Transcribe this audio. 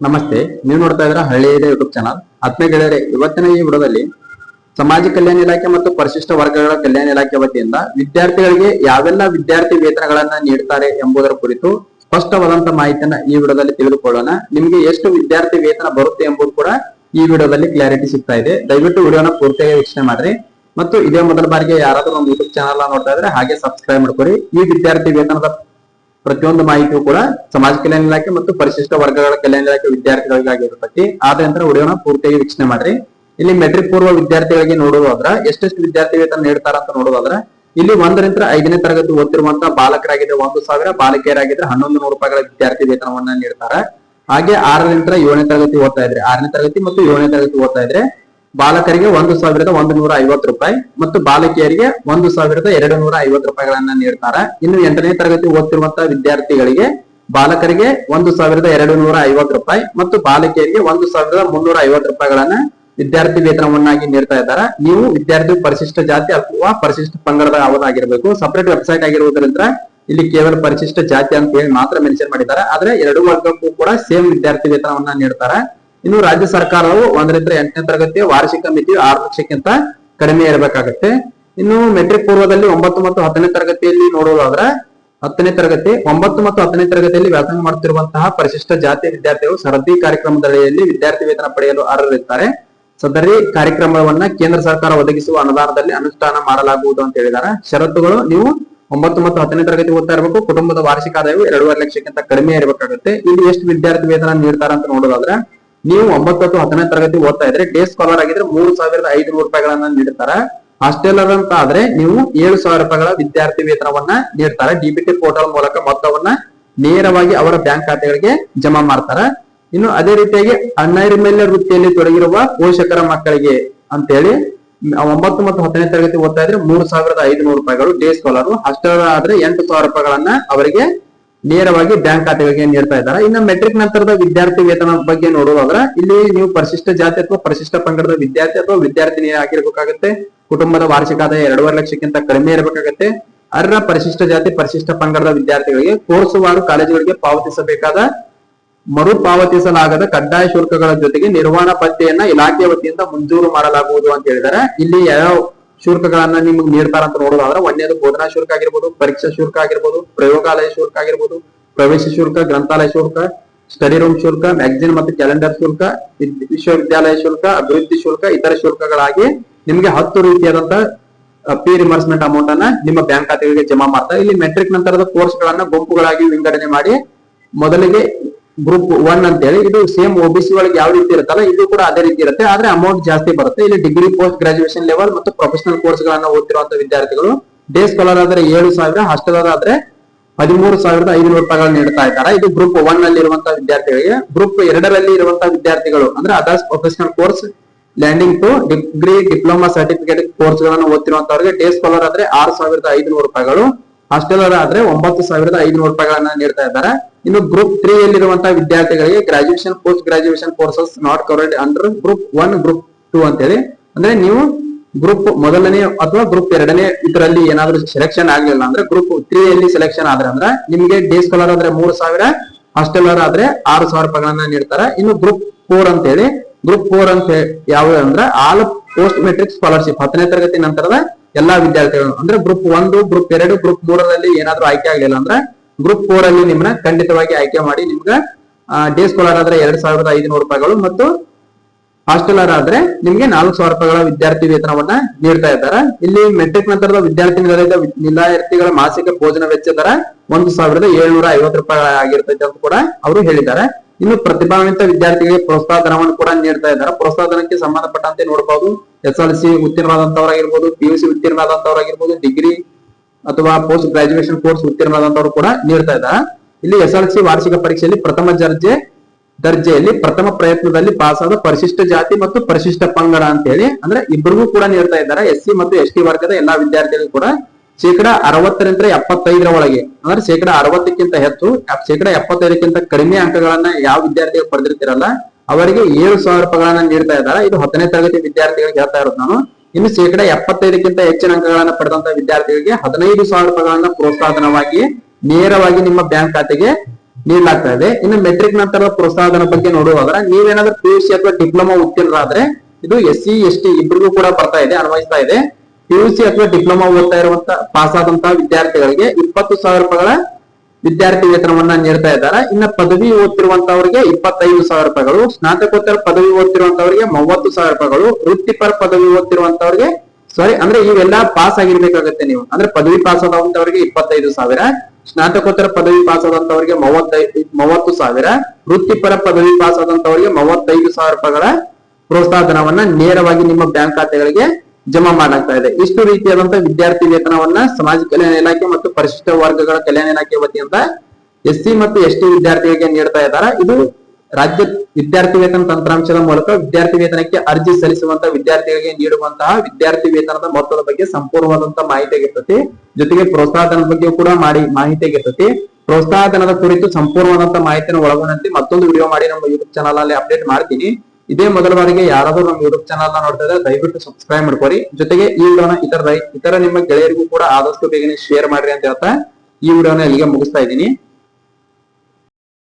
ನಮಸ್ತೆ, ನೀವು ನೋಡ್ತಾ ಇದ್ರ ಹಳ್ಳಿ ಇದೆ ಯೂಟ್ಯೂಬ್ ಚಾನಲ್ ಆತ್ಮೀಯ ಗೆಳೆಯರೆ, ಇವತ್ತಿನ ಈ ವಿಡದಲ್ಲಿ ಸಮಾಜ ಕಲ್ಯಾಣ ಇಲಾಖೆ ಮತ್ತು ಪರಿಶಿಷ್ಟ ವರ್ಗಗಳ ಕಲ್ಯಾಣ ಇಲಾಖೆ ವತಿಯಿಂದ ವಿದ್ಯಾರ್ಥಿಗಳಿಗೆ ಯಾವೆಲ್ಲ ವಿದ್ಯಾರ್ಥಿ ವೇತನಗಳನ್ನ ನೀಡ್ತಾರೆ ಎಂಬುದರ ಕುರಿತು ಸ್ಪಷ್ಟವಾದಂತ ಮಾಹಿತಿಯನ್ನ ಈ ವಿಡಿಯೋದಲ್ಲಿ ತಿಳಿದುಕೊಳ್ಳೋಣ. ನಿಮಗೆ ಎಷ್ಟು ವಿದ್ಯಾರ್ಥಿ ವೇತನ ಬರುತ್ತೆ ಎಂಬುದು ಕೂಡ ಈ ವಿಡಿಯೋದಲ್ಲಿ ಕ್ಲಾರಿಟಿ ಸಿಗ್ತಾ ಇದೆ. ದಯವಿಟ್ಟು ವಿಡಿಯೋನ ಪೂರ್ತಿಯಾಗಿ ವೀಕ್ಷಣೆ ಮಾಡ್ರಿ. ಮತ್ತು ಇದೇ ಮೊದಲ ಬಾರಿಗೆ ಯಾರಾದರೂ ಒಂದು ಯೂಟ್ಯೂಬ್ ಚಾನಲ್ ನೋಡ್ತಾ ಇದ್ರೆ ಹಾಗೆ ಸಬ್ಸ್ಕ್ರೈಬ್ ಮಾಡ್ಕೊರಿ. ಈ ವಿದ್ಯಾರ್ಥಿ ವೇತನದ ಪ್ರತಿಯೊಂದು ಮಾಹಿತಿಯು ಕೂಡ ಸಮಾಜ ಕಲ್ಯಾಣ ಇಲಾಖೆ ಮತ್ತು ಪರಿಶಿಷ್ಟ ವರ್ಗಗಳ ಕಲ್ಯಾಣ ಇಲಾಖೆ ವಿದ್ಯಾರ್ಥಿಗಳಿಗಾಗಿರ್ತೈತಿ ಆದ ನಂತರ ವಿಡಿಯೋನ ಪೂರ್ತಿಯಾಗಿ ವೀಕ್ಷಣೆ ಮಾಡ್ರಿ. ಇಲ್ಲಿ ಮೆಟ್ರಿಕ್ ಪೂರ್ವ ವಿದ್ಯಾರ್ಥಿಗಳಿಗೆ ನೋಡೋದಾದ್ರ ಎಷ್ಟೆಷ್ಟು ವಿದ್ಯಾರ್ಥಿ ವೇತನ ನೀಡ್ತಾರ ಅಂತ ನೋಡೋದಾದ್ರ ಇಲ್ಲಿ ಒಂದರಿಂದ ಐದನೇ ತರಗತಿ ಓದ್ತಿರುವಂತಹ ಬಾಲಕರಾಗಿದ್ರೆ ಒಂದು ಸಾವಿರ, ಬಾಲಕಿಯರಾಗಿದ್ರೆ ಹನ್ನೊಂದು ನೂರು ರೂಪಾಯಿಗಳ ವಿದ್ಯಾರ್ಥಿ ವೇತನವನ್ನ ನೀಡ್ತಾರೆ. ಹಾಗೆ ಆರರಿಂದ ಏಳನೇ ತರಗತಿ ಓದ್ತಾ ಇದ್ರೆ, ಆರನೇ ತರಗತಿ ಮತ್ತು ಏಳನೇ ತರಗತಿ ಓದ್ತಾ ಇದ್ರೆ ಬಾಲಕರಿಗೆ ಒಂದು ಸಾವಿರದ ಒಂದು ನೂರ ಐವತ್ತು ರೂಪಾಯಿ ಮತ್ತು ಬಾಲಕಿಯರಿಗೆ ಒಂದು ಸಾವಿರದ ಎರಡು ನೂರ ಐವತ್ತು ರೂಪಾಯಿಗಳನ್ನ ನೀಡ್ತಾರೆ. ಇನ್ನು ಎಂಟನೇ ತರಗತಿ ಓದ್ತಿರುವಂತಹ ವಿದ್ಯಾರ್ಥಿಗಳಿಗೆ ಬಾಲಕರಿಗೆ ಒಂದು ಸಾವಿರದ ಎರಡು ನೂರ ಐವತ್ತು ರೂಪಾಯಿ ಮತ್ತು ಬಾಲಕಿಯರಿಗೆ ಒಂದು ಸಾವಿರದ ಮುನ್ನೂರ ಐವತ್ತು ರೂಪಾಯಿಗಳನ್ನ ವಿದ್ಯಾರ್ಥಿ ವೇತನವನ್ನಾಗಿ ನೀಡ್ತಾ ಇದ್ದಾರೆ. ನೀವು ವಿದ್ಯಾರ್ಥಿ ಪರಿಶಿಷ್ಟ ಜಾತಿ ಅಥವಾ ಪರಿಶಿಷ್ಟ ಪಂಗಡದ ಅವರಾಗಿರ್ಬೇಕು ಸಪರೇಟ್ ವೆಬ್ಸೈಟ್ ಆಗಿರುವುದರಿಂದ ಇಲ್ಲಿ ಕೇವಲ ಪರಿಶಿಷ್ಟ ಜಾತಿ ಅಂತ ಹೇಳಿ ಮಾತ್ರ ಮೆನ್ಷನ್ ಮಾಡಿದ್ದಾರೆ. ಆದ್ರೆ ಎರಡು ವರ್ಗಕ್ಕೂ ಕೂಡ ಸೇಮ್ ವಿದ್ಯಾರ್ಥಿ ವೇತನವನ್ನ ನೀಡ್ತಾರೆ. ಇನ್ನು ರಾಜ್ಯ ಸರ್ಕಾರವು ಒಂದರಿಂದ ಎಂಟನೇ ತರಗತಿಯ ವಾರ್ಷಿಕ ಮಿತಿ ಆರು ಲಕ್ಷಕ್ಕಿಂತ ಕಡಿಮೆ ಇರಬೇಕಾಗತ್ತೆ. ಇನ್ನು ಮೆಟ್ರಿಕ್ ಪೂರ್ವದಲ್ಲಿ ಒಂಬತ್ತು ಮತ್ತು ಹತ್ತನೇ ತರಗತಿಯಲ್ಲಿ ನೋಡುವುದಾದ್ರೆ ಹತ್ತನೇ ತರಗತಿ, ಒಂಬತ್ತು ಮತ್ತು ಹತ್ತನೇ ತರಗತಿಯಲ್ಲಿ ವ್ಯಾಸಂಗ ಮಾಡುತ್ತಿರುವಂತಹ ಪರಿಶಿಷ್ಟ ಜಾತಿ ವಿದ್ಯಾರ್ಥಿಗಳು ಸರದಿ ಕಾರ್ಯಕ್ರಮದಡಿಯಲ್ಲಿ ವಿದ್ಯಾರ್ಥಿ ವೇತನ ಪಡೆಯಲು ಅರ್ಹರಿರ್ತಾರೆ ಸದರಿ ಕಾರ್ಯಕ್ರಮವನ್ನ ಕೇಂದ್ರ ಸರ್ಕಾರ ಒದಗಿಸುವ ಅನುದಾನದಲ್ಲಿ ಅನುಷ್ಠಾನ ಮಾಡಲಾಗುವುದು ಅಂತ ಹೇಳಿದ್ದಾರೆ. ಷರತ್ತುಗಳು ನೀವು ಒಂಬತ್ತು ಮತ್ತು ಹತ್ತನೇ ತರಗತಿ ಓದ್ತಾ ಇರಬೇಕು, ಕುಟುಂಬದ ವಾರ್ಷಿಕ ಆದಾಯವು ಎರಡೂವರೆ ಲಕ್ಷಕ್ಕಿಂತ ಕಡಿಮೆ ಇರಬೇಕಾಗುತ್ತೆ. ಇಲ್ಲಿ ಎಷ್ಟು ವಿದ್ಯಾರ್ಥಿ ವೇತನ ನೀಡ್ತಾರ ಅಂತ ನೋಡೋದಾದ್ರೆ ನೀವು ಒಂಬತ್ತು ಮತ್ತು ಹತ್ತನೇ ತರಗತಿ ಓದ್ತಾ ಇದ್ರೆ ಡೇ ಸ್ಕಾಲರ್ ಆಗಿದ್ರೆ ಮೂರು ಸಾವಿರದ ಐದುನೂರು ರೂಪಾಯಿಗಳನ್ನ ನೀಡ್ತಾರೆ. ಹಾಸ್ಟೆಲರ್ ಅಂತ ಆದ್ರೆ ನೀವು ಏಳು ಸಾವಿರ ರೂಪಾಯಿಗಳ ವಿದ್ಯಾರ್ಥಿ ವೇತನವನ್ನ ನೀಡ್ತಾರೆ. ಡಿಬಿಟಿ ಪೋರ್ಟಲ್ ಮೂಲಕ ಮೊತ್ತವನ್ನ ನೇರವಾಗಿ ಅವರ ಬ್ಯಾಂಕ್ ಖಾತೆಗಳಿಗೆ ಜಮಾ ಮಾಡ್ತಾರೆ. ಇನ್ನು ಅದೇ ರೀತಿಯಾಗಿ ಅನೈರ್ಮಲ್ಯ ವೃತ್ತಿಯಲ್ಲಿ ತೊಡಗಿರುವ ಪೋಷಕರ ಮಕ್ಕಳಿಗೆ ಅಂತೇಳಿ ಹೇಳಿ ಒಂಬತ್ತು ಮತ್ತು ಹತ್ತನೇ ತರಗತಿ ಓದ್ತಾ ಇದ್ರೆ ಮೂರು ಸಾವಿರದ ಐದುನೂರು ರೂಪಾಯಿಗಳು ಡೇ ಸ್ಕಾಲರ್. ಹಾಸ್ಟೆಲ್ ಆದ್ರೆ ಎಂಟು ಸಾವಿರ ರೂಪಾಯಿಗಳನ್ನ ಅವರಿಗೆ ನೇರವಾಗಿ ಬ್ಯಾಂಕ್ ಖಾತೆಗಳಿಗೆ ನೀಡ್ತಾ ಇದ್ದಾರೆ? ಇನ್ನು ಮೆಟ್ರಿಕ್ ನಂತರದ ವಿದ್ಯಾರ್ಥಿ ವೇತನ ಬಗ್ಗೆ ನೋಡುವುದಾದ್ರೆ, ಇಲ್ಲಿ ನೀವು ಪರಿಶಿಷ್ಟ ಜಾತಿ ಅಥವಾ ಪರಿಶಿಷ್ಟ ಪಂಗಡದ ವಿದ್ಯಾರ್ಥಿ ಅಥವಾ ವಿದ್ಯಾರ್ಥಿನಿ ಆಗಿರ್ಬೇಕಾಗತ್ತೆ. ಕುಟುಂಬದ ವಾರ್ಷಿಕ ಆದಾಯ ಎರಡೂವರೆ ಲಕ್ಷಕ್ಕಿಂತ ಕಡಿಮೆ ಇರಬೇಕಾಗತ್ತೆ. ಅರ್ಹ ಪರಿಶಿಷ್ಟ ಜಾತಿ, ಪರಿಶಿಷ್ಟ ಪಂಗಡದ ವಿದ್ಯಾರ್ಥಿಗಳಿಗೆ ಕೋರ್ಸುವಾರು ಕಾಲೇಜುಗಳಿಗೆ ಪಾವತಿಸಬೇಕಾದ, ಮರುಪಾವತಿಸಲಾಗದ ಕಡ್ಡಾಯ ಶುಲ್ಕಗಳ ಜೊತೆಗೆ ನಿರ್ವಹಣಾ ಪತ್ತೆಯನ್ನ ಇಲಾಖೆ ವತಿಯಿಂದ ಮಂಜೂರು ಮಾಡಲಾಗುವುದು ಅಂತ ಹೇಳಿದ್ದಾರೆ. ಇಲ್ಲಿ ಯಾವ ಶುಲ್ಕಗಳನ್ನ ನಿಮ್ಗೆ ನೀಡ್ತಾರ ಅಂತ ನೋಡೋದಾದ್ರೆ ಒಂದೇದು ಬೋಧನಾ ಶುಲ್ಕ ಆಗಿರ್ಬೋದು, ಪರೀಕ್ಷಾ ಶುಲ್ಕ ಆಗಿರ್ಬೋದು, ಪ್ರಯೋಗಾಲಯ ಶುಲ್ಕ ಆಗಿರ್ಬೋದು, ಪ್ರವೇಶ ಶುಲ್ಕ, ಗ್ರಂಥಾಲಯ ಶುಲ್ಕ ಸ್ಟಡಿ ರೂಮ್ ಶುಲ್ಕ ಮ್ಯಾಗಜಿನ್ ಮತ್ತು ಕ್ಯಾಲೆಂಡರ್ ಶುಲ್ಕ, ವಿದ್- ವಿಶ್ವವಿದ್ಯಾಲಯ ಶುಲ್ಕ, ಅಭಿವೃದ್ಧಿ ಶುಲ್ಕ, ಇತರ ಶುಲ್ಕಗಳಾಗಿ ನಿಮ್ಗೆ ಹತ್ತು ರೀತಿಯಾದಂತ ಪಿ ರಿಮರ್ಸ್ಮೆಂಟ್ ಅಮೌಂಟ್ ಅನ್ನ ನಿಮ್ಮ ಬ್ಯಾಂಕ್ ಖಾತೆಗಳಿಗೆ ಜಮಾ ಮಾಡ್ತಾರೆ. ಇಲ್ಲಿ ಮೆಟ್ರಿಕ್ ನಂತರದ ಕೋರ್ಸ್ ಗಳನ್ನ ಗುಂಪುಗಳಾಗಿ ವಿಂಗಡಣೆ ಮಾಡಿ ಮೊದಲಿಗೆ ಗ್ರೂಪ್ ಒನ್ ಅಂತ ಹೇಳಿ ಇದು ಸೇಮ್ ಒಬಿಸಿ ಒಳಗೆ ಯಾವ ರೀತಿ ಇರುತ್ತಲ್ಲ, ಇದು ಕೂಡ ಅದೇ ರೀತಿ ಇರುತ್ತೆ. ಆದ್ರೆ ಅಮೌಂಟ್ ಜಾಸ್ತಿ ಬರುತ್ತೆ. ಇಲ್ಲಿ ಡಿಗ್ರಿ ಪೋಸ್ಟ್ ಗ್ರಾಜುಯೇಷನ್ ಲೆವೆಲ್ ಮತ್ತು ಪ್ರೊಫೆಷನಲ್ ಕೋರ್ಸ್ ಗಳನ್ನ ಓದ್ತಿರುವಂತ ವಿದ್ಯಾರ್ಥಿಗಳು ಡೇ ಸ್ಕಾಲರ್ ಆದ್ರೆ ಏಳು ಸಾವಿರ ಹಾಸ್ಟೆಲ್ ಆದ್ರೆ ಹದಿಮೂರು ಸಾವಿರದ ಐದುನೂರು ರೂಪಾಯಿಗಳನ್ನ ನೀಡ್ತಾ ಇದ್ದಾರೆ. ಇದು ಗ್ರೂಪ್ ಒನ್ ಅಲ್ಲಿ ಇರುವಂತಹ ವಿದ್ಯಾರ್ಥಿಗಳಿಗೆ. ಗ್ರೂಪ್ ಎರಡರಲ್ಲಿ ಇರುವಂತಹ ವಿದ್ಯಾರ್ಥಿಗಳು ಅಂದ್ರೆ others professional course landing to degree diploma certificate course ಗಳನ್ನ ಓದ್ತಿರುವಂತವರಿಗೆ ಡೇ ಸ್ಕಾಲರ್ ಆದ್ರೆ ಆರು ಸಾವಿರದ ಐದುನೂರು ರೂಪಾಯಿಗಳು ಹಾಸ್ಟೆಲರ್ ಆದ್ರೆ ಒಂಬತ್ತು ಸಾವಿರದ ಐದುನೂರು ರೂಪಾಯಿಗಳನ್ನ ನೀಡ್ತಾ ಇದ್ದಾರೆ. ಇನ್ನು ಗ್ರೂಪ್ ತ್ರೀ ಯಲ್ಲಿರುವಂತಹ ವಿದ್ಯಾರ್ಥಿಗಳಿಗೆ graduation post graduation courses not covered under group one group two ಅಂತೇಳಿ. ಅಂದ್ರೆ ನೀವು ಗ್ರೂಪ್ ಮೊದಲನೇ ಅಥವಾ ಗ್ರೂಪ್ ಎರಡನೇ ಇದರಲ್ಲಿ ಏನಾದ್ರೂ ಸೆಲೆಕ್ಷನ್ ಆಗ್ಲಿಲ್ಲ ಅಂದ್ರೆ ಗ್ರೂಪ್ ತ್ರೀ ಅಲ್ಲಿ ಸೆಲೆಕ್ಷನ್ ಆದ್ರೆ ಅಂದ್ರೆ ನಿಮ್ಗೆ ಡೇ ಸ್ಕಾಲರ್ ಆದ್ರೆ ಮೂರು ಸಾವಿರ ಹಾಸ್ಟೆಲರ್ ಆದ್ರೆ ಆರು ಸಾವಿರ ರೂಪಾಯಿಗಳನ್ನ ನೀಡ್ತಾರೆ. ಇನ್ನು ಗ್ರೂಪ್ ಫೋರ್ ಅಂತ ಹೇಳಿ ಗ್ರೂಪ್ ಫೋರ್ ಅಂತ ಯಾವ್ದು ಅಂದ್ರೆ ಆಲ್ ಪೋಸ್ಟ್ ಮೆಟ್ರಿಕ್ ಸ್ಕಾಲರ್ಶಿಪ್ ಹತ್ತನೇ ತರಗತಿ ನಂತರದ ಎಲ್ಲಾ ವಿದ್ಯಾರ್ಥಿಗಳು ಅಂದ್ರೆ ಗ್ರೂಪ್ ಒಂದು ಗ್ರೂಪ್ ಎರಡು ಗ್ರೂಪ್ ಮೂರರಲ್ಲಿ ಏನಾದ್ರೂ ಆಯ್ಕೆ ಆಗ್ಲಿಲ್ಲ ಅಂದ್ರೆ ಗ್ರೂಪ್ ಫೋರ್ ಅಲ್ಲಿ ನಿಮ್ಮನ್ನ ಖಂಡಿತವಾಗಿ ಆಯ್ಕೆ ಮಾಡಿ ನಿಮ್ಗೆ ಡೇ ಸ್ಕಾಲರ್ ಆದ್ರೆ ಎರಡ್ ಸಾವಿರದ ಐದುನೂರು ರೂಪಾಯಿಗಳು ಮತ್ತು ಹಾಸ್ಟೆಲರ್ ಆದ್ರೆ ನಿಮ್ಗೆ ನಾಲ್ಕು ಸಾವಿರ ರೂಪಾಯಿಗಳ ವಿದ್ಯಾರ್ಥಿ ವೇತನವನ್ನ ನೀಡ್ತಾ ಇದ್ದಾರೆ. ಇಲ್ಲಿ ಮೆಟ್ರಿಕ್ ನಂತರದ ವಿದ್ಯಾರ್ಥಿ ನಿಲಯದ ನಿಲಯಾರ್ಥಿಗಳ ಮಾಸಿಕ ಭೋಜನ ವೆಚ್ಚ ದರ ಒಂದು ಸಾವಿರದ ಏಳ್ನೂರ ಐವತ್ತು ರೂಪಾಯಿ ಆಗಿರ್ತೈತೆ ಅಂತ ಕೂಡ ಅವರು ಹೇಳಿದ್ದಾರೆ. ಇನ್ನು ಪ್ರತಿಭಾವಂತ ವಿದ್ಯಾರ್ಥಿಗಳಿಗೆ ಪ್ರೋತ್ಸಾಹ ಧನವನ್ನು ಕೂಡ ನೀಡ್ತಾ ಇದ್ದಾರೆ. ಪ್ರೋತ್ಸಾಹ ಧನಕ್ಕೆ ಸಂಬಂಧಪಟ್ಟಂತೆ ನೋಡಬಹುದು ಎಸ್ ಎಲ್ ಸಿ ಉತ್ತೀರ್ಣರಾದಂತವರಾಗಿರ್ಬೋದು ಪಿ ಯು ಸಿ ಉತ್ತೀರ್ಣರಾದಂತವರಾಗಿರ್ಬೋದು ಡಿಗ್ರಿ ಅಥವಾ ಪೋಸ್ಟ್ ಗ್ರಾಜುಯೇಷನ್ ಕೋರ್ಸ್ ಉತ್ತೀರ್ಣರಾದಂತವರು ಕೂಡ ನೀಡ್ತಾ ಇದ್ದಾರೆ. ಇಲ್ಲಿ ಎಸ್ ಎಲ್ ಸಿ ವಾರ್ಷಿಕ ಪರೀಕ್ಷೆಯಲ್ಲಿ ಪ್ರಥಮ ದರ್ಜೆ, ದರ್ಜೆಯಲ್ಲಿ ಪ್ರಥಮ ಪ್ರಯತ್ನದಲ್ಲಿ ಪಾಸ್ ಆದ ಪರಿಶಿಷ್ಟ ಜಾತಿ ಮತ್ತು ಪರಿಶಿಷ್ಟ ಪಂಗಡ ಅಂತ ಹೇಳಿ ಅಂದ್ರೆ ಇಬ್ಬರಿಗೂ ಕೂಡ ನೀಡ್ತಾ ಇದ್ದಾರೆ. ಎಸ್ ಸಿ ಮತ್ತು ಎಸ್ ಟಿ ವರ್ಗದ ಎಲ್ಲಾ ವಿದ್ಯಾರ್ಥಿಗಳು ಕೂಡ ಶೇಕಡ ಅರವತ್ತರಿಂದ ಎಪ್ಪತ್ತೈದರ ಒಳಗೆ, ಅಂದ್ರೆ ಶೇಕಡ ಅರವತ್ತಕ್ಕಿಂತ ಹೆಚ್ಚು ಶೇಕಡ ಎಪ್ಪತ್ತೈದಕ್ಕಿಂತ ಕಡಿಮೆ ಅಂಕಗಳನ್ನ ಯಾವ ವಿದ್ಯಾರ್ಥಿಗಳು ಪಡೆದಿರ್ತಿರಲ್ಲ, ಅವರಿಗೆ ಏಳು ಸಾವಿರ ರೂಪಾಯಿಗಳನ್ನ ನೀಡ್ತಾ ಇದ್ದಾರೆ. ಇದು ಹತ್ತನೇ ತರಗತಿ ವಿದ್ಯಾರ್ಥಿಗಳಿಗೆ ಹೇಳ್ತಾ ಇರೋದು ನಾನು. ಇನ್ನು ಶೇಕಡ ಎಪ್ಪತ್ತೈದಕ್ಕಿಂತ ಹೆಚ್ಚಿನ ಅಂಕಗಳನ್ನ ಪಡೆದಂತ ವಿದ್ಯಾರ್ಥಿಗಳಿಗೆ ಹದಿನೈದು ಸಾವಿರ ರೂಪಾಯಿಗಳನ್ನ ಪ್ರೋತ್ಸಾಹನವಾಗಿ ನೇರವಾಗಿ ನಿಮ್ಮ ಬ್ಯಾಂಕ್ ಖಾತೆಗೆ ನೀಡಲಾಗ್ತಾ ಇದೆ. ಇನ್ನು ಮೆಟ್ರಿಕ್ ನಂತರದ ಪ್ರೋತ್ಸಾಹನ ಬಗ್ಗೆ ನೋಡುವಾಗ ನೀವೇನಾದ್ರೂ ಪಿ ಯು ಅಥವಾ ಡಿಪ್ಲೊಮಾ ಉತ್ತೀರ್ಣರಾದ್ರೆ, ಇದು ಎಸ್ ಸಿ ಎಸ್ ಟಿ ಇಬ್ಬರಿಗೂ ಕೂಡ ಬರ್ತಾ ಇದೆ, ಅನ್ವಯಿಸ್ತಾ ಇದೆ. ಪಿ ಯು ಅಥವಾ ಡಿಪ್ಲೊಮಾ ಓದ್ತಾ ಇರುವಂತ ಪಾಸ್ ಆದಂತಹ ವಿದ್ಯಾರ್ಥಿಗಳಿಗೆ ಇಪ್ಪತ್ತು ಸಾವಿರ ರೂಪಾಯಿಗಳ ವಿದ್ಯಾರ್ಥಿ ವೇತನವನ್ನ ನೀಡ್ತಾ ಇದ್ದಾರೆ. ಇನ್ನ ಪದವಿ ಓದ್ತಿರುವಂತವರಿಗೆ ಇಪ್ಪತ್ತೈದು ಸಾವಿರ ರೂಪಾಯಿಗಳು, ಸ್ನಾತಕೋತ್ತರ ಪದವಿ ಓದ್ತಿರುವಂತವರಿಗೆ ಮೂವತ್ತು ಸಾವಿರ ರೂಪಾಯಿಗಳು, ವೃತ್ತಿಪರ ಪದವಿ ಓದ್ತಿರುವಂತವರಿಗೆ ಸಾರಿ ಅಂದ್ರೆ ಇವೆಲ್ಲ ಪಾಸ್ ಆಗಿರ್ಬೇಕಾಗತ್ತೆ ನೀವು. ಅಂದ್ರೆ ಪದವಿ ಪಾಸ್ ಆದಂತವರಿಗೆ ಇಪ್ಪತ್ತೈದು ಸಾವಿರ, ಸ್ನಾತಕೋತ್ತರ ಪದವಿ ಪಾಸ್ ಆದಂತವರಿಗೆ ಮೂವತ್ತೈದು, ಮೂವತ್ತು ಸಾವಿರ, ವೃತ್ತಿಪರ ಪದವಿ ಪಾಸ್ ಆದಂತವರಿಗೆ ಮೂವತ್ತೈದು ಸಾವಿರ ರೂಪಾಯಿಗಳ ಪ್ರೋತ್ಸಾಹ ಧನವನ್ನ ನೇರವಾಗಿ ನಿಮ್ಮ ಬ್ಯಾಂಕ್ ಖಾತೆಗಳಿಗೆ ಜಮಾ ಮಾಡಲಾಗ್ತಾ ಇದೆ. ಇಷ್ಟು ರೀತಿಯಾದಂತಹ ವಿದ್ಯಾರ್ಥಿ ವೇತನವನ್ನ ಸಮಾಜ ಕಲ್ಯಾಣ ಇಲಾಖೆ ಮತ್ತು ಪರಿಶಿಷ್ಟ ವರ್ಗಗಳ ಕಲ್ಯಾಣ ಇಲಾಖೆ ವತಿಯಿಂದ ಎಸ್ ಸಿ ಮತ್ತು ಎಸ್ ಟಿ ವಿದ್ಯಾರ್ಥಿಗಳಿಗೆ ನೀಡ್ತಾ ಇದ್ದಾರೆ. ಇದು ರಾಜ್ಯ ವಿದ್ಯಾರ್ಥಿ ವೇತನ ತಂತ್ರಾಂಶದ ಮೂಲಕ ವಿದ್ಯಾರ್ಥಿ ವೇತನಕ್ಕೆ ಅರ್ಜಿ ಸಲ್ಲಿಸುವಂತಹ ವಿದ್ಯಾರ್ಥಿಗಳಿಗೆ ನೀಡುವಂತಹ ವಿದ್ಯಾರ್ಥಿ ವೇತನದ ಮೊತ್ತದ ಬಗ್ಗೆ ಸಂಪೂರ್ಣವಾದಂತಹ ಮಾಹಿತಿ ಆಗಿರ್ತತಿ ಜೊತೆಗೆ ಪ್ರೋತ್ಸಾಹ ಧನದ ಬಗ್ಗೆ ಕೂಡ ಮಾಡಿ ಮಾಹಿತಿ ಆಗಿರ್ತತಿ ಪ್ರೋತ್ಸಾಹ ಧನದ ಕುರಿತು ಸಂಪೂರ್ಣವಾದಂತಹ ಮಾಹಿತಿಯನ್ನು ಒಳಗೊಂಡಂತೆ ಮತ್ತೊಂದು ವಿಡಿಯೋ ಮಾಡಿ ನಮ್ಮ ಯೂಟ್ಯೂಬ್ ಚಾನಲ್ ಅಲ್ಲಿ ಅಪ್ಡೇಟ್ ಮಾಡ್ತೀನಿ. ಇದೇ ಮೊದಲ ಬಾರಿಗೆ ಯಾರಾದರೂ ನಮ್ಮ ಯೂಟ್ಯೂಬ್ ಚಾನಲ್ನ ನೋಡ್ತಾ ಇದ್ರೆ ದಯವಿಟ್ಟು ಸಬ್ಸ್ಕ್ರೈಬ್ ಮಾಡ್ಕೊರಿ. ಜೊತೆಗೆ ಈ ವಿಡಿಯೋನ ಇತರ ಇತರ ನಿಮ್ಮ ಗೆಳೆಯರಿಗೂ ಕೂಡ ಆದಷ್ಟು ಬೇಗನೆ ಶೇರ್ ಮಾಡ್ರಿ ಅಂತ ಹೇಳ್ತಾ ಈ ವಿಡಿಯೋನ ಇಲ್ಲಿಗೆ ಮುಗಿಸ್ತಾ ಇದ್ದೀನಿ.